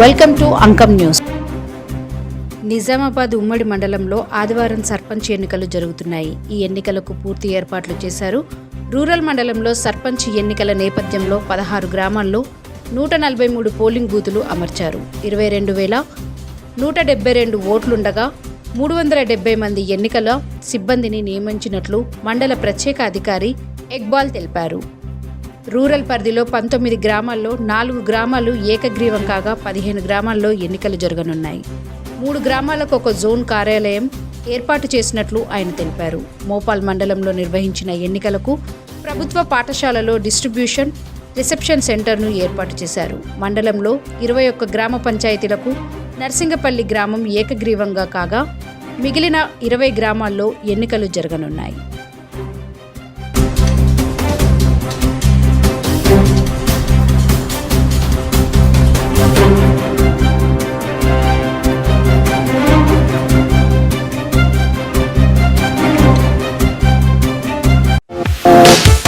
Welcome to Ankam news. Nizamabad ఉమ్మడి మండలంలో ఆదివారం సర్పంచ్ ఎన్నికలు జరుగుతున్నాయి. ఈ ఎన్నికలకు పూర్తి ఏర్పాట్లు చేశారు. రూరల్ మండలంలో సర్పంచ్ ఎన్నికల నేపథ్యంలో పదహారు గ్రామాల్లో నూట నలభై మూడు పోలింగ్ బూతులు అమర్చారు. ఇరవై రెండు వేల నూట డెబ్బై రెండు ఓట్లుండగా మూడు వందల డెబ్బై మంది ఎన్నికల సిబ్బందిని నియమించినట్లు మండల ప్రత్యేక అధికారి ఎక్బాల్ తెలిపారు. రూరల్ పరిధిలో పంతొమ్మిది గ్రామాల్లో నాలుగు గ్రామాలు ఏకగ్రీవం కాగా పదిహేను గ్రామాల్లో ఎన్నికలు జరగనున్నాయి. మూడు గ్రామాలకు ఒక జోన్ కార్యాలయం ఏర్పాటు చేసినట్లు ఆయన తెలిపారు. మోపాల్ మండలంలో నిర్వహించిన ఎన్నికలకు ప్రభుత్వ పాఠశాలలో డిస్ట్రిబ్యూషన్ రిసెప్షన్ సెంటర్ను ఏర్పాటు చేశారు. మండలంలో ఇరవై ఒక్క గ్రామ పంచాయతీలకు నర్సింగపల్లి గ్రామం ఏకగ్రీవంగా కాగా మిగిలిన ఇరవై గ్రామాల్లో ఎన్నికలు జరగనున్నాయి.